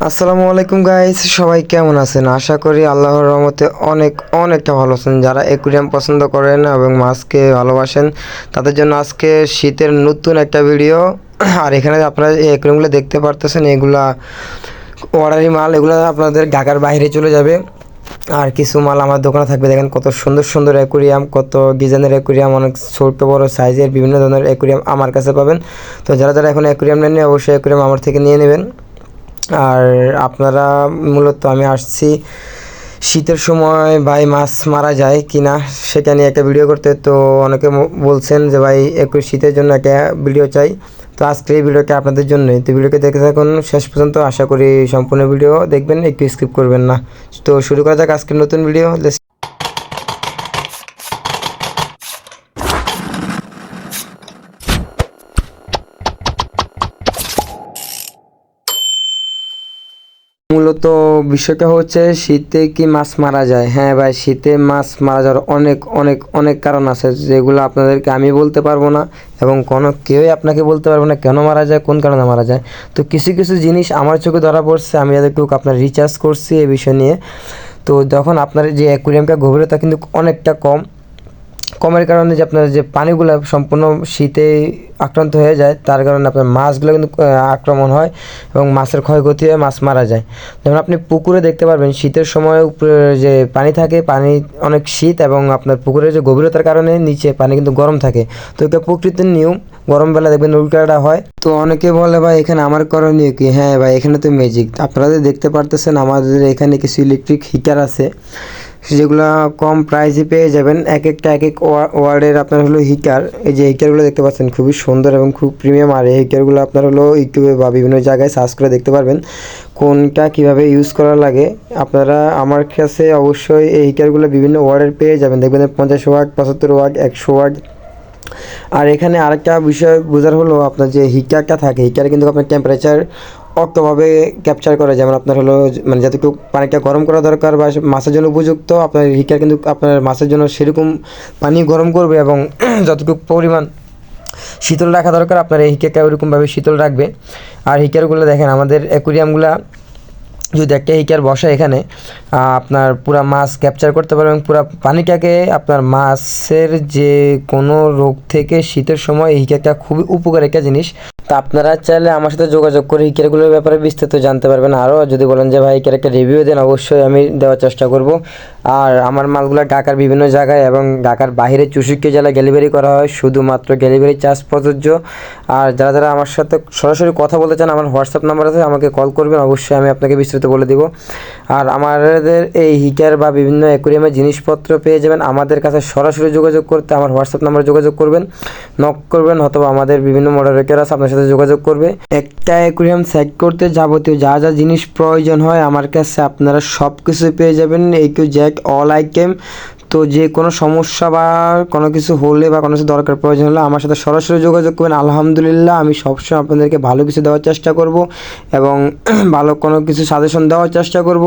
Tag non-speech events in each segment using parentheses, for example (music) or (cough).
আসসালামু আলাইকুম গাইস সবাই কেমন আছেন? আশা করি আল্লাহর রহমতে অনেক, অনেকটা ভালো আছেন। যারা অ্যাকুরিয়াম পছন্দ করেন এবং মাছকে ভালোবাসেন, তাদের জন্য আজকে শীতের নতুন একটা ভিডিও আর এখানে আপনারা এই অ্যাকুরিয়ামগুলো দেখতে পারতেছেন, এগুলা অর্ডারি মাল, এগুলো আপনাদের ঢাকার বাইরে চলে যাবে। আর কিছু মাল আমার দোকানে থাকবে। দেখেন কত সুন্দর সুন্দর অ্যাকুরিয়াম কত ডিজাইনের অ্যাকুরিয়াম অনেক ছোট, বড় সাইজের বিভিন্ন ধরনের অ্যাকুরিয়াম আমার কাছে পাবেন। তো যারা যারা এখন অ্যাকুরিয়াম নেননি, অবশ্যই অ্যাকুরিয়াম আমার থেকে নিয়ে নেবেন। আর আপনারা মূলত আমি আসছি শীতের সময়, ভাই মাছ মারা যায় কি না সেটা নিয়ে একটা ভিডিও করতে। তো অনেকে বলছেন যে, ভাই, একটু শীতের জন্য একটা ভিডিও চাই। তো আজকে এই ভিডিওটা আপনাদের জন্যই। তো ভিডিওকে দেখে থাকুন, শেষ পর্যন্ত আশা করি সম্পূর্ণ ভিডিও দেখবেন, একটু স্কিপ করবেন না। তো শুরু করা যাক আজকের নতুন ভিডিও মূলত বিষয়টা হচ্ছে শীতে কি মাছ মারা যায়? হ্যাঁ ভাই, শীতে মাছ মারা যাওয়ার অনেক অনেক অনেক কারণ আছে যেগুলো আপনাদেরকে আমি বলতে পারব না এবং কোনো কেউই আপনাকে বলতে পারব না কেন মারা যায়, কোন কারণে মারা যায়। তো কিছু কিছু জিনিস আমার চোখে ধরা পড়ছে, আমি এতটুকু আপনার রিচার্জ করছি এই বিষয় নিয়ে। তো যখন আপনার যে অ্যাকুরিয়ামটা গভীরতা কিন্তু অনেকটা কম কমের কারণে যে আপনার যে পানিগুলো সম্পূর্ণ শীতে আক্রান্ত হয়ে যায়, তার কারণে আপনার মাছগুলো কিন্তু আক্রমণ হয় এবং মাছের ক্ষয়ক্ষতি হয়ে মাছ মারা যায়। যেমন আপনি পুকুরে দেখতে পারবেন, শীতের সময় উপরে যে পানি থাকে, পানি অনেক শীত এবং আপনার পুকুরের যে গভীরতার কারণে নিচে পানি কিন্তু গরম থাকে। তো এটা প্রকৃতির নিয়ম, গরম বেলা দেখবেন উল্টাটা হয়। তো অনেকে বলে, ভাই, এখানে আমার করণীয় কি? হ্যাঁ ভাই, এখানে তো ম্যাজিক আপনারা দেখতে পারতেছেন, আমাদের এখানে কিছু ইলেকট্রিক হিটার আছে। যেগুলো কম প্রাইসে পেয়ে যাবেন এক একটা এক এক ওয়া- ওয়ার্ডের আপনার হলো হিটার এই যে হিটারগুলো দেখতে পাচ্ছেন, খুবই সুন্দর এবং খুব প্রিমিয়াম আর এই হিটারগুলো আপনার হলো ইউটিউবে বা বিভিন্ন জায়গায় সার্চ করে দেখতে পারবেন। কোনটা কীভাবে ইউজ করা লাগে? আপনারা আমার কাছে অবশ্যই এই হিটারগুলো বিভিন্ন ওয়ার্ডের পেয়ে যাবেন। দেখবেন পঞ্চাশ ওয়ার্ড, পঁচাত্তর ওয়ার্ড, একশো ওয়ার্ড। আর এখানে আরেকটা বিষয় বোঝার হলো আপনার যে হিটারটা থাকে হিটারে কিন্তু আপনার টেম্পারেচার অক্তভাবে ক্যাপচার করা, যেমন আপনার হলো মানে যতটুকু পানিটা গরম করা দরকার বা মাছের জন্য উপযুক্ত, আপনার হিটার কিন্তু আপনার মাছের জন্য সেরকম পানি গরম করবে এবং (clears throat) যতটুকু পরিমাণ শীতল রাখা দরকার, আপনার এই হিটারটা ওইরকমভাবে শীতল রাখবে। আর হিকারগুলো দেখেন, আমাদের অ্যাকুরিয়ামগুলা যদি একটা হিটার বসে এখানে আপনার পুরা মাছ ক্যাপচার করতে পারবে এবং পুরা পানিটাকে আপনার মাছের যে কোনো রোগ থেকে শীতের সময় এই হিটারটা খুবই উপকার একটা জিনিস। তা আপনারা চাইলে আমার সাথে যোগাযোগ করে হিটারগুলোর ব্যাপারে বিস্তারিত জানতে পারবেন। আরও যদি বলেন যে, ভাই হিটার একটা রিভিউ দেন, অবশ্যই আমি দেওয়ার চেষ্টা করব। আর আমার মালগুলো ঢাকার বিভিন্ন জায়গায় এবং ঢাকার বাইরে চৌষট্টি জেলায় ডেলিভারি করা হয়। শুধুমাত্র ডেলিভারি চার্জ প্রযোজ্য। আর যারা যারা আমার সাথে সরাসরি কথা বলতে চান, আমার হোয়াটসঅ্যাপ নাম্বার আছে, আমাকে কল করবেন। অবশ্যই আমি আপনাকে বিস্তারিত বলে দিব। আর আমাদের এই হিটার বা বিভিন্ন অ্যাকুরিয়ামের জিনিসপত্র পেয়ে যাবেন। আমাদের কাছে সরাসরি যোগাযোগ করতে আমার হোয়াটসঅ্যাপ নাম্বারে যোগাযোগ করবেন নক করবেন অথবা আমাদের বিভিন্ন মডারেটার আছে আপনার সাথে যোগাযোগ করবে। একটা অ্যাকুরিয়াম সেট করতে যাবতীয় যা যা জিনিস প্রয়োজন হয় আমার কাছে আপনারা সব কিছু পেয়ে যাবেন। এই কিউ জ্যাক অল আইটেম তো যে কোনো সমস্যা বা কোনো কিছু হলে বা কোনো কিছু দরকার, প্রয়োজন হলে আমার সাথে সরাসরি যোগাযোগ করবেন। আলহামদুলিল্লাহ, আমি সবসময় আপনাদেরকে ভালো কিছু দেওয়ার চেষ্টা করব এবং (clears throat) ভালো কোনো কিছু সাজেশন দেওয়ার চেষ্টা করব।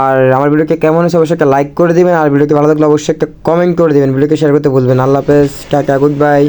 আর আমার ভিডিওকে কেমন হয়েছে অবশ্যই একটা লাইক করে দেবেন। আর ভিডিওকে ভালো লাগলে অবশ্যই একটা কমেন্ট করে দেবেন। ভিডিওকে শেয়ার করতে বলবেন আল্লাহ হাফেজ। Tata good bye